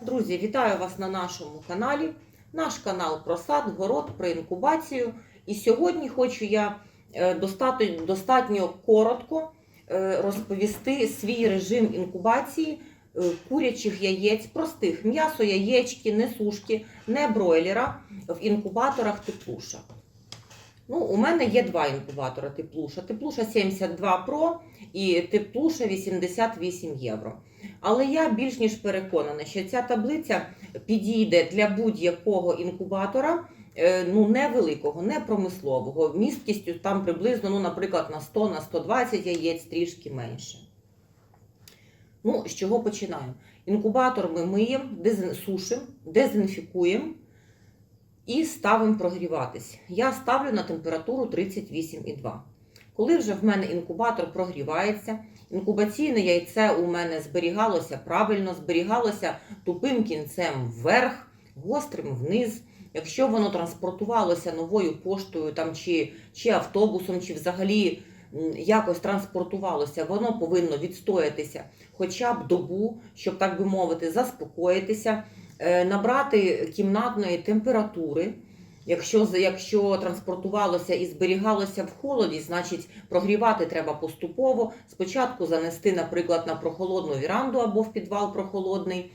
Друзі, вітаю вас на нашому каналі. Наш канал про сад, город, про інкубацію. І сьогодні хочу я е, достатньо, достатньо коротко е, розповісти свій режим інкубації е, курячих яєць, простих м'ясо, яєчки, не сушки, не бройлера в інкубаторах теплуша. Ну, у мене є два інкубатора теплуша. Теплуша 72 Pro і теплуша 88 євро. Але я більш ніж переконана, що ця таблиця підійде для будь-якого інкубатора, е, ну невеликого, не промислового, місткістю там приблизно, ну, наприклад, на 100 на 120 яєць трішки менше. Ну, з чого починаємо? Інкубатор ми миємо, дезін... сушимо, дезінфікуємо і ставимо прогріватись. Я ставлю на температуру 38,2. Коли вже в мене інкубатор прогрівається, інкубаційне яйце у мене зберігалося правильно, зберігалося тупим кінцем вверх, гострим вниз. Якщо воно транспортувалося новою поштою там, чи, чи автобусом, чи взагалі якось транспортувалося, воно повинно відстоятися хоча б добу, щоб, так би мовити, заспокоїтися, е, набрати кімнатної температури. Якщо, якщо транспортувалося і зберігалося в холоді, значить прогрівати треба поступово. Спочатку занести, наприклад, на прохолодну віранду або в підвал прохолодний,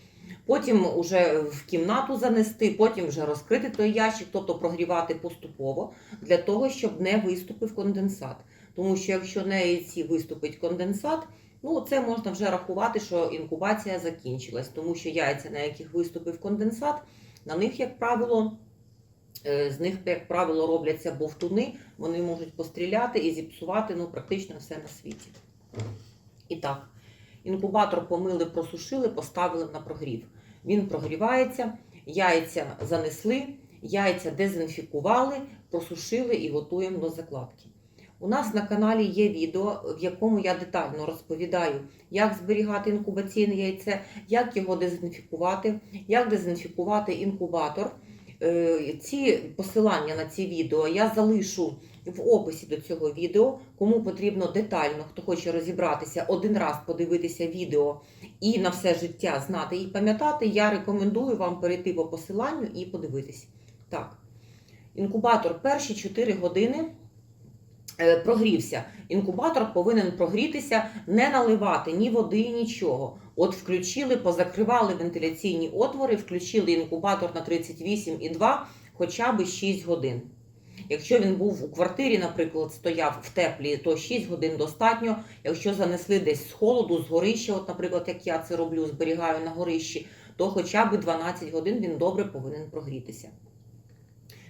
потім вже в кімнату занести, потім вже розкрити той ящик, тобто прогрівати поступово, для того, щоб не виступив конденсат. Тому що якщо на яйці виступить конденсат, ну це можна вже рахувати, що інкубація закінчилась, тому що яйця, на яких виступив конденсат, на них, як правило, З них, як правило, робляться бовтуни, вони можуть постріляти і зіпсувати ну, практично все на світі. І так, інкубатор помили, просушили, поставили на прогрів. Він прогрівається, яйця занесли, яйця дезінфікували, просушили і готуємо до закладки. У нас на каналі є відео, в якому я детально розповідаю, як зберігати інкубаційне яйце, як його дезінфікувати, як дезінфікувати інкубатор. Е, Ці посилання на ці відео я залишу в описі до цього відео. Кому потрібно детально, хто хоче розібратися, один раз подивитися відео і на все життя знати і пам'ятати, я рекомендую вам перейти по посиланню і подивитись. Так, інкубатор перші 4 години прогрівся. Інкубатор повинен прогрітися, не наливати ні води, нічого. От включили, позакривали вентиляційні отвори, включили інкубатор на 38,2 хоча б 6 годин. Якщо він був у квартирі, наприклад, стояв в теплі, то 6 годин достатньо. Якщо занесли десь з холоду, з горища, от, наприклад, як я це роблю, зберігаю на горищі, то хоча б 12 годин він добре повинен прогрітися.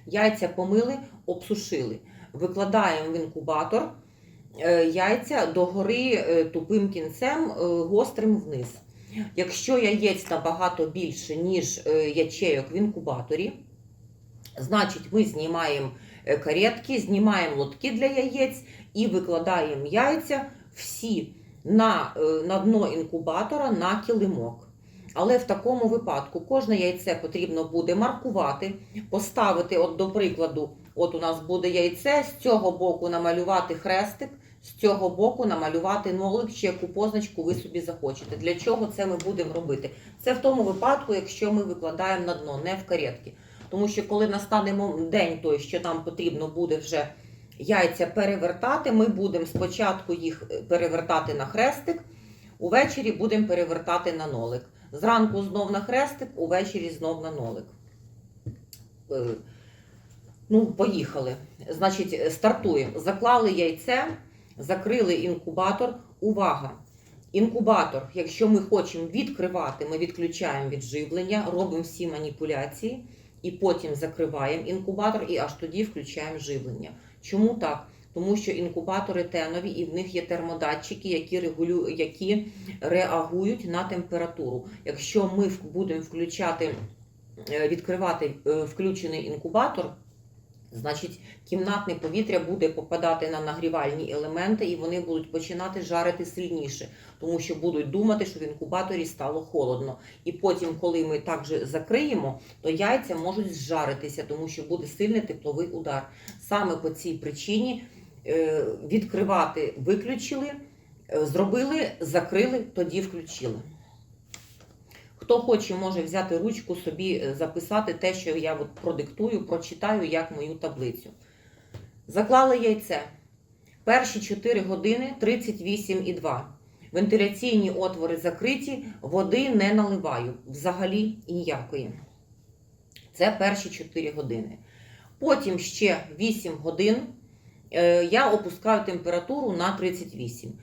Яйця помили, обсушили. Викладаємо в інкубатор е, яйця догори е, тупим кінцем, е, гострим вниз. Якщо яєць набагато більше, ніж ячейок в інкубаторі, значить ми знімаємо каретки, знімаємо лотки для яєць і викладаємо яйця всі на, на дно інкубатора на килимок. Але в такому випадку кожне яйце потрібно буде маркувати, поставити, от до прикладу, от у нас буде яйце, з цього боку намалювати хрестик, з цього боку намалювати нолик, чи яку позначку ви собі захочете. Для чого це ми будемо робити? Це в тому випадку, якщо ми викладаємо на дно, не в каретки. Тому що коли настане день той, що нам потрібно буде вже яйця перевертати, ми будемо спочатку їх е, перевертати на хрестик, увечері будемо перевертати на нолик. Зранку знов на хрестик, увечері знов на нолик. Ну, поїхали. Значить, стартуємо. Заклали яйце, закрили інкубатор. Увага! Інкубатор, якщо ми хочемо відкривати, ми відключаємо від живлення, робимо всі маніпуляції і потім закриваємо інкубатор і аж тоді включаємо живлення. Чому так? Тому що інкубатори тенові і в них є термодатчики, які регулю... які реагують на температуру. Якщо ми будемо включати, е, відкривати е, включений інкубатор, значить кімнатне повітря буде попадати на нагрівальні елементи, і вони будуть починати жарити сильніше, тому що будуть думати, що в інкубаторі стало холодно. І потім, коли ми так же закриємо, то яйця можуть зжаритися, тому що буде сильний тепловий удар. Саме по цій причині е, відкривати виключили, е, зробили, закрили, тоді включили. Хто хоче, може взяти ручку собі, е, записати те, що я от продиктую, прочитаю як мою таблицю. Заклали яйце. Перші 4 години 38,2. Вентиляційні отвори закриті, води не наливаю. Взагалі ніякої. Це перші 4 години. Потім ще 8 годин е, я опускаю температуру на 38.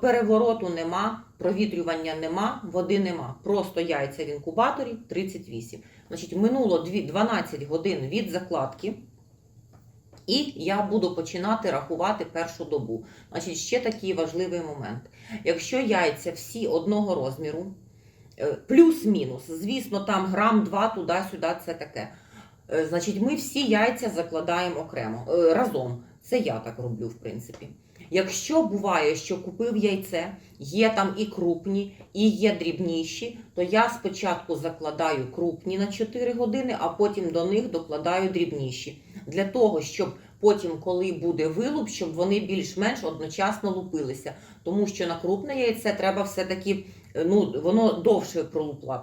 Перевороту нема, провітрювання нема, води нема. Просто яйця в інкубаторі 38. Значить, минуло 12 годин від закладки. І я буду починати рахувати першу добу. Значить, ще такий важливий момент. Якщо яйця всі одного розміру, е, плюс-мінус, звісно, там грам, два туди-сюди, це таке. Е, Значить, ми всі яйця закладаємо окремо е, разом. Це я так роблю, в принципі. Якщо буває, що купив яйце, є там і крупні, і є дрібніші, то я спочатку закладаю крупні на 4 години, а потім до них докладаю дрібніші. Для того, щоб потім, коли буде вилуп, щоб вони більш-менш одночасно лупилися. Тому що на крупне яйце треба все-таки, е, ну, воно довше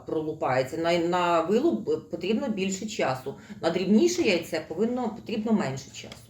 пролупається. На, на вилуп потрібно більше часу. На дрібніше яйце повинно, потрібно менше часу.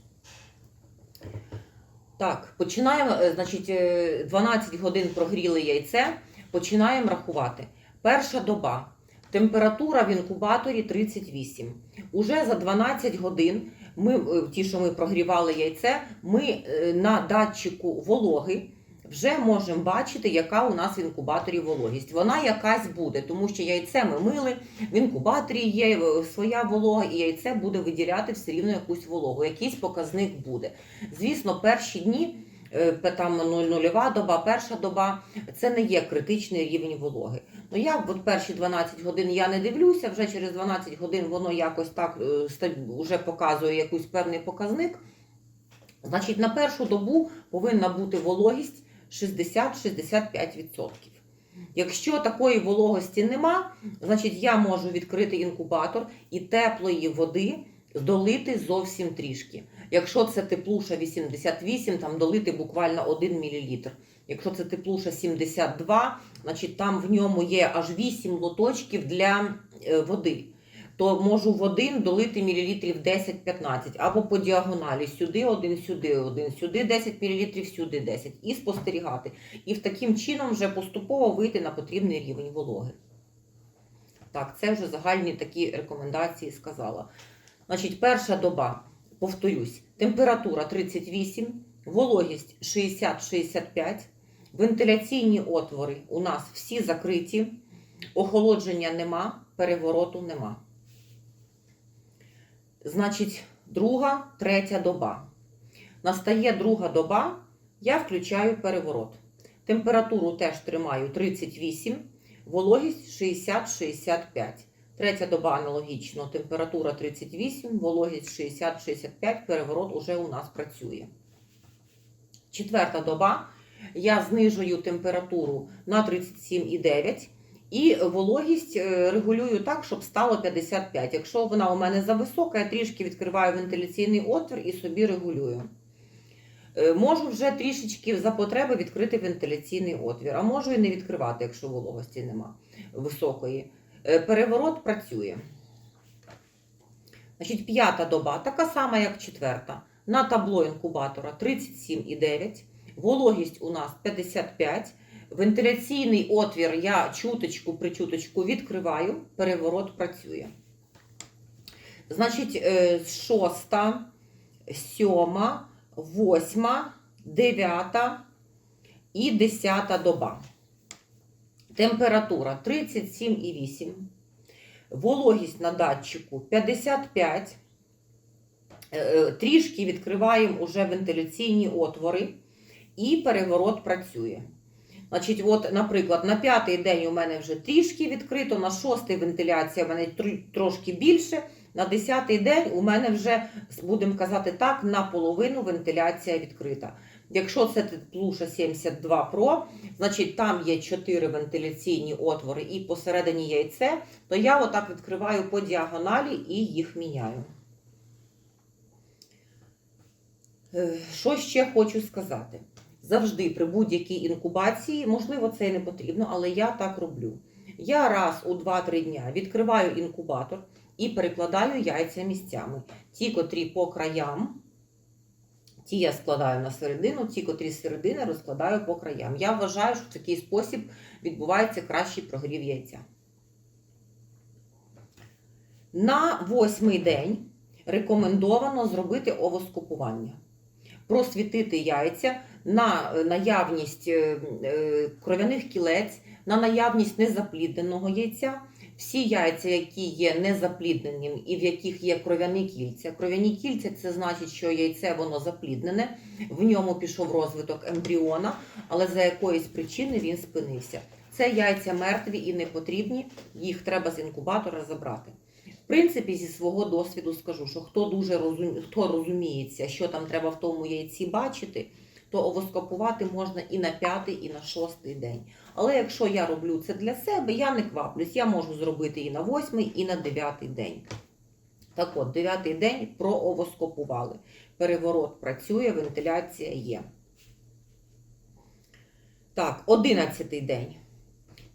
Так, починаємо, е, значить, е, 12 годин прогріли яйце, починаємо рахувати. Перша доба. Температура в інкубаторі 38. Уже за 12 годин, ми, е, ті, що ми прогрівали яйце, ми е, на датчику вологи вже можемо бачити, яка у нас в інкубаторі вологість. Вона якась буде, тому що яйце ми мили, в інкубаторі є е, своя волога, і яйце буде виділяти все рівно якусь вологу. Якийсь показник буде. Звісно, перші дні, е, там нульова доба, перша доба, це не є критичний рівень вологи. Ну я от перші 12 годин я не дивлюся, вже через 12 годин воно якось так е, вже показує якийсь певний показник. Значить, на першу добу повинна бути вологість 60-65%. Якщо такої вологості нема, значить я можу відкрити інкубатор і теплої води долити зовсім трішки. Якщо це теплуша 88, там долити буквально 1 мл. Якщо це теплуша 72, значить там в ньому є аж 8 лоточків для е, води. То можу в один долити мілілітрів 10-15, або по діагоналі сюди один, сюди один, сюди 10 мілілітрів, сюди 10. І спостерігати. І в таким чином вже поступово вийти на потрібний рівень вологи. Так, це вже загальні такі рекомендації сказала. Значить, перша доба, повторюсь, температура 38, вологість 60-65, вентиляційні отвори у нас всі закриті, охолодження нема, перевороту нема. Значить, друга, третя доба. Настає друга доба, я включаю переворот. Температуру теж тримаю 38, вологість 60-65. Третя доба аналогічно, температура 38, вологість 60-65, переворот уже у нас працює. Четверта доба. Я знижую температуру на 37,9 і вологість е, регулюю так, щоб стало 55. Якщо вона у мене зависока, я трішки відкриваю вентиляційний отвір і собі регулюю. Е, Можу вже трішечки за потреби відкрити вентиляційний отвір, а можу і не відкривати, якщо вологості нема високої. Е, Переворот працює. Значить, п'ята доба, така сама, як четверта. На табло інкубатора 37,9. Вологість у нас 55. Вентиляційний отвір я чуточку причуточку відкриваю, переворот працює. Значить, е, шоста, сьома, восьма, дев'ята і десята доба. Температура 37,8. Вологість на датчику 55. Е, е, Трішки відкриваємо уже вентиляційні отвори, і переворот працює. Значить, от, наприклад, на п'ятий день у мене вже трішки відкрито, на шостий вентиляція у мене трошки більше, на десятий день у мене вже, будемо казати так, наполовину вентиляція відкрита. Якщо це плуша 72 Pro, значить там є 4 вентиляційні отвори і посередині яйце, то я отак відкриваю по діагоналі і їх міняю. Е, Що ще хочу сказати? Завжди при будь-якій інкубації, можливо, це і не потрібно, але я так роблю. Я раз у 2-3 дня відкриваю інкубатор і перекладаю яйця місцями. Ті, котрі по краям, ті я складаю на середину, ті, котрі з середини розкладаю по краям. Я вважаю, що в такий спосіб відбувається кращий прогрів яйця. На восьмий день рекомендовано зробити овоскопування. Просвітити яйця на наявність е, е, кров'яних кілець, на наявність незаплідненого яйця. Всі яйця, які є незаплідненим і в яких є кров'яні кільця. Кров'яні кільця це значить, що яйце воно запліднене, в ньому пішов розвиток ембріона, але за якоїсь причини він спинився. Це яйця мертві і не потрібні, їх треба з інкубатора забрати. В принципі, зі свого досвіду скажу, що хто дуже розум... хто розуміється, що там треба в тому яйці бачити, то овоскопувати можна і на п'ятий, і на шостий день. Але якщо я роблю це для себе, я не кваплюсь, я можу зробити і на восьмий, і на дев'ятий день. Так от, дев'ятий день проовоскопували. Переворот працює, вентиляція є. Так, одинадцятий день.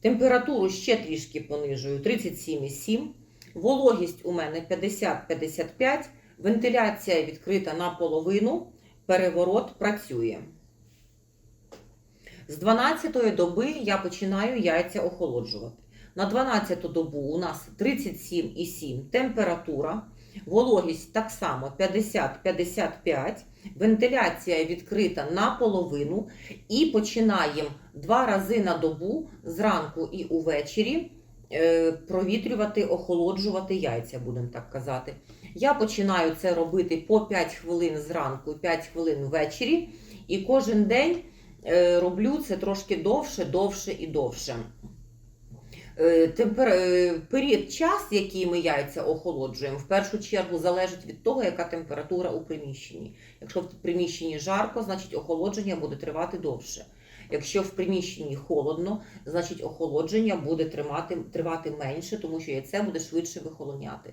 Температуру ще трішки понижую 37,7. Вологість у мене 50-55. Вентиляція відкрита наполовину. Переворот працює. З 12-ї доби я починаю яйця охолоджувати. На 12-ту добу у нас 37,7 температура, вологість так само 50-55, вентиляція відкрита наполовину і починаємо два рази на добу зранку і увечері е, провітрювати, охолоджувати яйця, будемо так казати. Я починаю це робити по 5 хвилин зранку і 5 хвилин ввечері, і кожен день е, роблю це трошки довше, довше і довше. Е, Темпер... е, Період час, який ми яйця охолоджуємо, в першу чергу залежить від того, яка температура у приміщенні. Якщо в приміщенні жарко, значить охолодження буде тривати довше. Якщо в приміщенні холодно, значить охолодження буде тримати, тривати менше, тому що яйце буде швидше вихолоняти.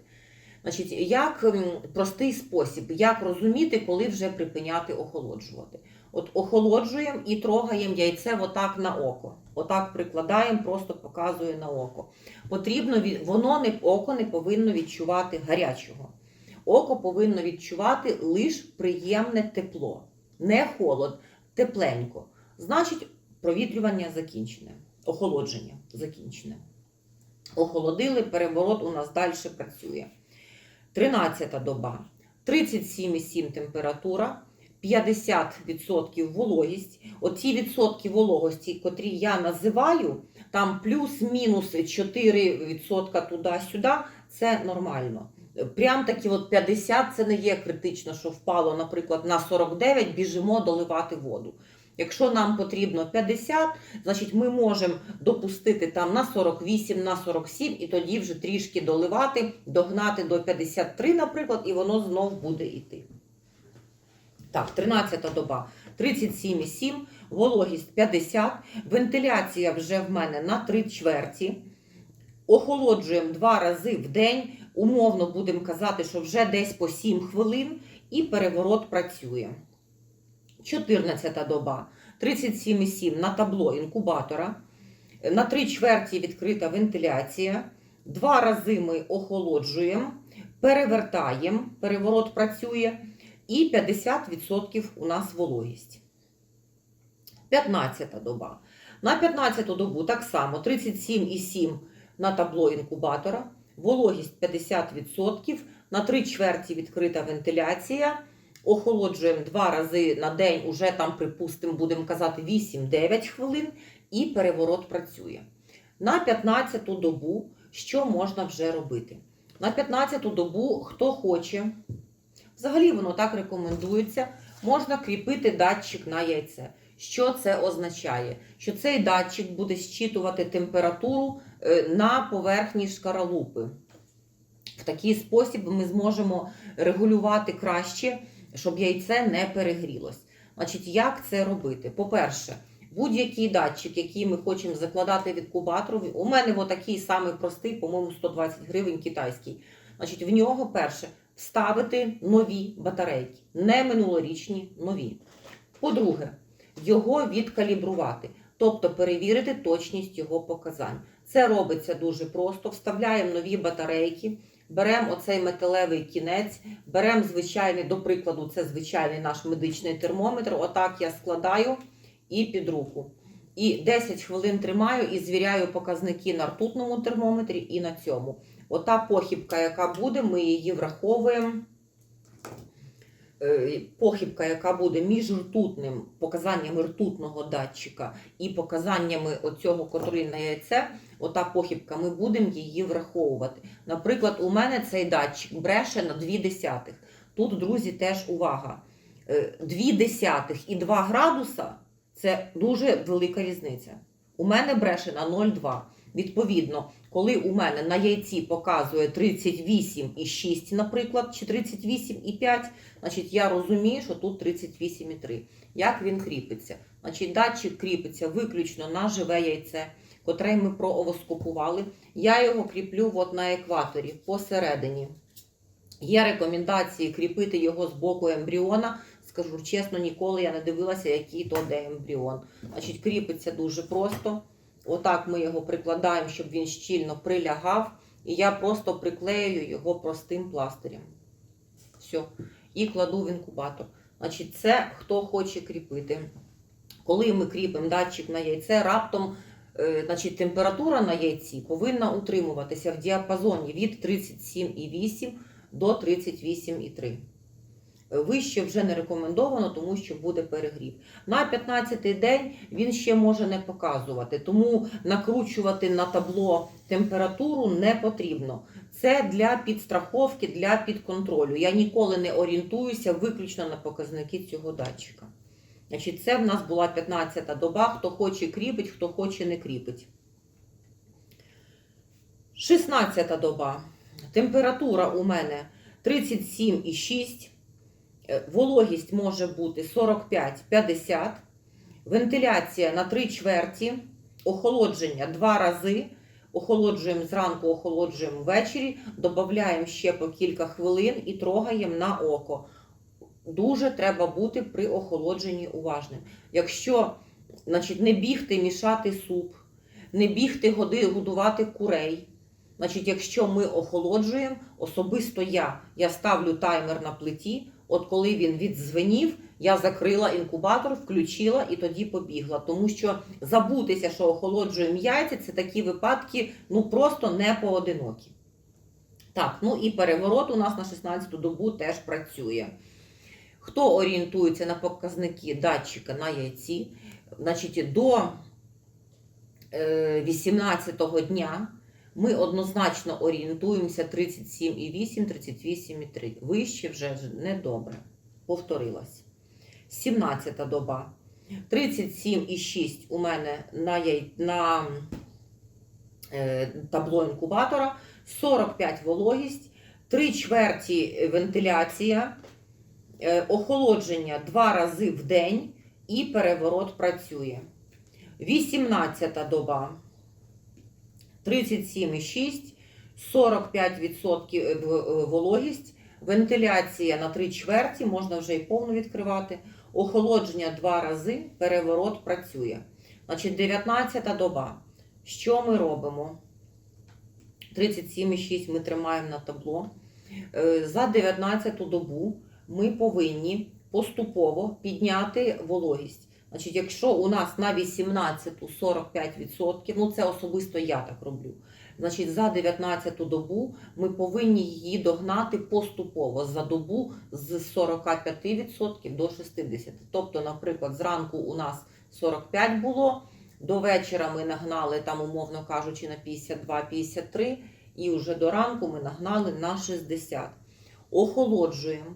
Значить, як простий спосіб, як розуміти, коли вже припиняти охолоджувати. От охолоджуємо і трогаємо яйце отак на око. Отак прикладаємо, просто показує на око. Потрібно воно не око не повинно відчувати гарячого. Око повинно відчувати лише приємне тепло, не холод, тепленько. Значить, провітрювання закінчене, охолодження закінчене. Охолодили, переворот у нас далі працює. 13 доба. 37,7 температура, 50% вологість. Оці відсотки вологості, котрі я називаю, там плюс-мінус 4% туди-сюди, це нормально. Прям такі от 50 це не є критично, що впало, наприклад, на 49, біжимо доливати воду. Якщо нам потрібно 50, значить ми можемо допустити там на 48, на 47 і тоді вже трішки доливати, догнати до 53, наприклад, і воно знов буде йти. Так, 13 доба 37,7, вологість 50, вентиляція вже в мене на 3 чверті. Охолоджуємо два рази в день, умовно будемо казати, що вже десь по 7 хвилин, і переворот працює. 14 доба 37,7 на табло інкубатора. На 3 чверті відкрита вентиляція. Два рази ми охолоджуємо, перевертаємо, переворот працює, і 50% у нас вологість. 15 доба. На 15 добу так само 37,7 на табло інкубатора, вологість 50%, на 3 чверті відкрита вентиляція. Охолоджуємо два рази на день, уже там, припустимо, будемо казати 8-9 хвилин, і переворот працює. На 15 добу що можна вже робити? На 15-ту добу, хто хоче, взагалі воно так рекомендується, можна кріпити датчик на яйце. Що це означає? Що цей датчик буде зчитувати температуру е, на поверхні шкаралупи. В такий спосіб ми зможемо регулювати краще, щоб яйце не перегрілось. Значить, як це робити? По-перше, будь-який датчик, який ми хочемо закладати в інкубатор, у мене отакий самий простий, по-моєму, 120 гривень китайський. Значить, в нього перше вставити нові батарейки, не минулорічні, нові. По-друге, його відкалібрувати, тобто перевірити точність його показань. Це робиться дуже просто. Вставляємо нові батарейки, беремо оцей металевий кінець, беремо звичайний, до прикладу, це звичайний наш медичний термометр. Отак я складаю і під руку. І 10 хвилин тримаю і звіряю показники на ртутному термометрі і на цьому. Ота похибка, яка буде, ми її враховуємо. Е, Похибка, яка буде між ртутним показаннями ртутного датчика і показаннями оцього, на яйце, ота похибка, ми будемо її враховувати. Наприклад, у мене цей датчик бреше на 2 десятих. Тут, друзі, теж увага. 2 десятих і 2 градуса це дуже велика різниця. У мене бреше на 0,2. Відповідно, коли у мене на яйці показує 38,6, наприклад, чи 38,5, значить я розумію, що тут 38,3. Як він кріпиться? Значить, датчик кріпиться виключно на живе яйце, котре ми проовоскопували. Я його кріплю от на екваторі посередині. Є рекомендації кріпити його з боку ембріона. Скажу чесно, ніколи я не дивилася, який то де ембріон. Значить, кріпиться дуже просто. Отак ми його прикладаємо, щоб він щільно прилягав. І я просто приклею його простим пластирем. Все. І кладу в інкубатор. Значить, це хто хоче кріпити. Коли ми кріпимо датчик на яйце, раптом значить, температура на яйці повинна утримуватися в діапазоні від 37,8 до 38,3. Вище вже не рекомендовано, тому що буде перегрів. На 15-й день він ще може не показувати, тому накручувати на табло температуру не потрібно. Це для підстраховки, для підконтролю. Я ніколи не орієнтуюся виключно на показники цього датчика. Значить, це в нас була 15-та доба. Хто хоче кріпить, хто хоче не кріпить. 16-та доба. Температура у мене 37,6. Е, Вологість може бути 45-50. Вентиляція на 3 чверті. Охолодження 2 рази. Охолоджуємо зранку, охолоджуємо ввечері, додаємо ще по кілька хвилин і трогаємо на око. Дуже треба бути при охолодженні уважним. Якщо значить, не бігти мішати суп, не бігти годувати курей. Значить, якщо ми охолоджуємо, особисто я, я ставлю таймер на плиті. От коли він відзвенів, я закрила інкубатор, включила і тоді побігла. Тому що забутися, що охолоджуємо яйця, це такі випадки ну просто не поодинокі. Так, ну і переворот у нас на 16-ту добу теж працює. Хто орієнтується на показники датчика на яйці, значить до 18-го дня ми однозначно орієнтуємося 37,8, 38,3. Вище вже недобре. Повторилась. 17 доба. 37,6 у мене на, яй... на е, табло інкубатора, 45 вологість, 3 чверті вентиляція, е, охолодження 2 рази в день і переворот працює. 18 доба. 37,6, 45% е, вологість, вентиляція на 3 чверті, можна вже і повну відкривати. Охолодження 2 рази, переворот працює. Значить, 19 доба. Що ми робимо? 37,6 ми тримаємо на табло. Е, За 19 добу ми повинні поступово підняти вологість. Значить, якщо у нас на 18 45%, ну це особисто я так роблю. Значить, за 19 добу ми повинні її догнати поступово за добу з 45% до 60%. Тобто, наприклад, зранку у нас 45 було, до вечора ми нагнали, там, умовно кажучи, на 52-53, і вже до ранку ми нагнали на 60. Охолоджуємо,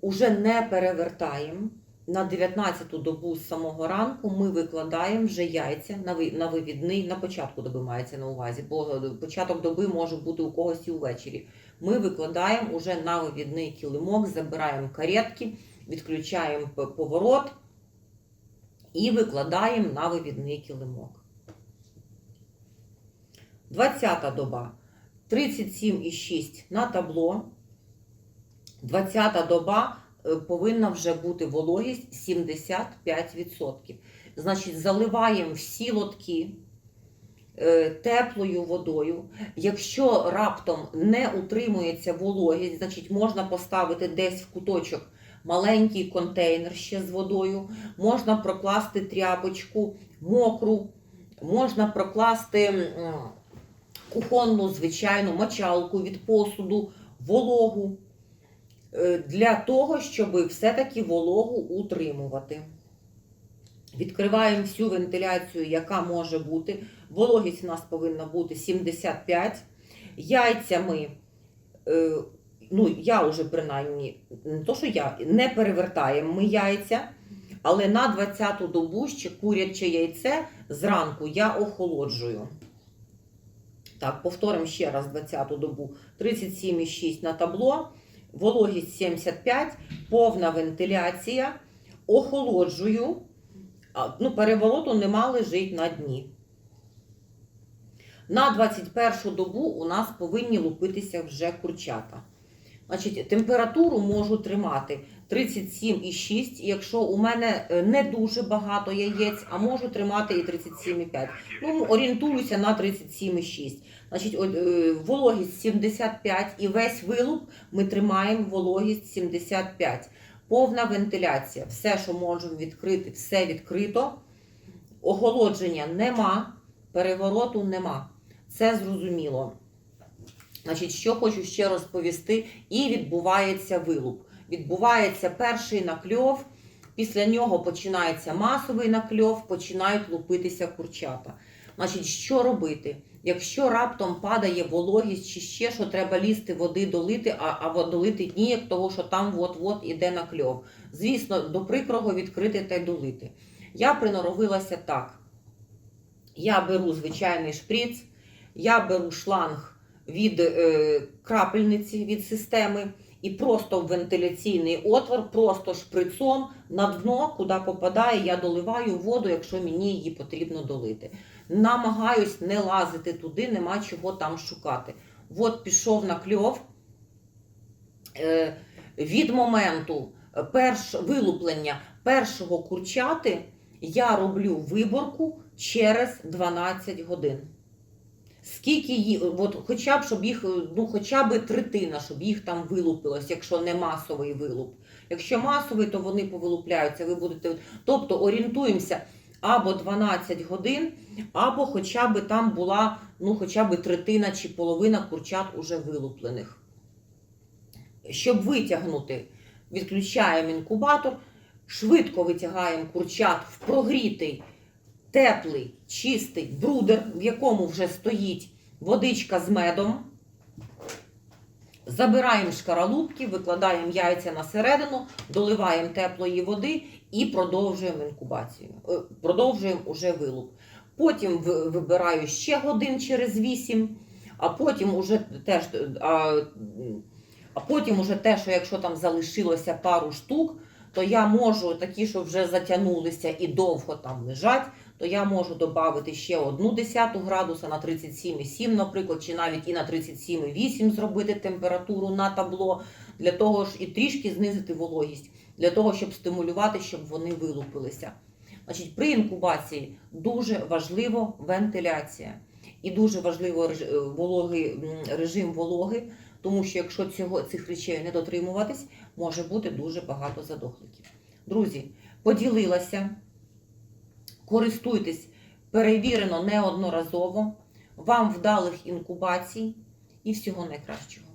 уже не перевертаємо на 19-ту добу з самого ранку ми викладаємо вже яйця на вивідний, на початку доби мається на увазі, бо початок доби може бути у когось і увечері. Ми викладаємо уже на вивідний килимок, забираємо каретки, відключаємо поворот і викладаємо на вивідний килимок. 20-та доба 37,6 на табло. 20 доба е, повинна вже бути вологість 75%. Значить, заливаємо всі лотки е, теплою водою. Якщо раптом не утримується вологість, значить можна поставити десь в куточок маленький контейнер ще з водою, можна прокласти тряпочку мокру, можна прокласти кухонну звичайну мочалку від посуду, вологу для того, щоб все-таки вологу утримувати. Відкриваємо всю вентиляцію, яка може бути. Вологість у нас повинна бути 75. Яйця ми, е, ну я вже принаймні, не то, що я, не перевертаємо ми яйця, але на 20-ту добу ще куряче яйце зранку я охолоджую. Так, повторимо ще раз 20-ту добу. 37,6 на табло, вологість 75, повна вентиляція, охолоджую. Ну, перевороту нема лежить на дні. На 21 добу у нас повинні лупитися вже курчата. Значить, температуру можу тримати 37,6, якщо у мене е, не дуже багато яєць, а можу тримати і 37,5. Ну, орієнтуюся на 37,6. Значить, е, вологість 75 і весь вилуп ми тримаємо вологість 75. Повна вентиляція. Все, що можемо відкрити, все відкрито. Охолодження нема, перевороту нема. Це зрозуміло. Значить, що хочу ще розповісти, і відбувається вилуп. Відбувається перший накльов, після нього починається масовий накльов, починають лупитися курчата. Значить, що робити? Якщо раптом падає вологість чи ще що треба лізти води долити, а, а долити ніяк, того що там от-от іде накльов. Звісно, до прикрого відкрити та й долити. Я приноровилася так. Я беру звичайний шприц, я беру шланг від е, крапельниці від системи і просто в вентиляційний отвор, просто шприцом на дно, куди попадає, я доливаю воду, якщо мені її потрібно долити. Намагаюсь не лазити туди, нема чого там шукати. От пішов на кльов. Е, від моменту е, перш, вилуплення першого курчати я роблю виборку через 12 годин. Скільки їх, от хоча б, щоб їх, ну хоча б третина, щоб їх там вилупилось, якщо не масовий вилуп. Якщо масовий, то вони повилупляються. Ви будете, тобто орієнтуємося або 12 годин, або хоча б там була ну, хоча б третина чи половина курчат уже вилуплених. Щоб витягнути, відключаємо інкубатор, швидко витягаємо курчат в прогрітий, теплий, чистий брудер, в якому вже стоїть водичка з медом. Забираємо шкаралупки, викладаємо яйця на середину, доливаємо теплої води і продовжуємо інкубацію. Е, Продовжуємо уже вилуп. Потім вибираю ще годин через 8, а потім уже теж. А, а потім уже те, що якщо там залишилося пару штук, то я можу такі, що вже затягнулися і довго там лежать, то я можу додати ще одну десяту градуса на 37,7, наприклад, чи навіть і на 37,8 зробити температуру на табло, для того ж і трішки знизити вологість, для того, щоб стимулювати, щоб вони вилупилися. Значить, при інкубації дуже важливо вентиляція і дуже важливо е, вологий, режим вологи, тому що якщо цього, цих речей не дотримуватись, може бути дуже багато задохликів. Друзі, поділилася, користуйтесь перевірено неодноразово, вам вдалих інкубацій і всього найкращого.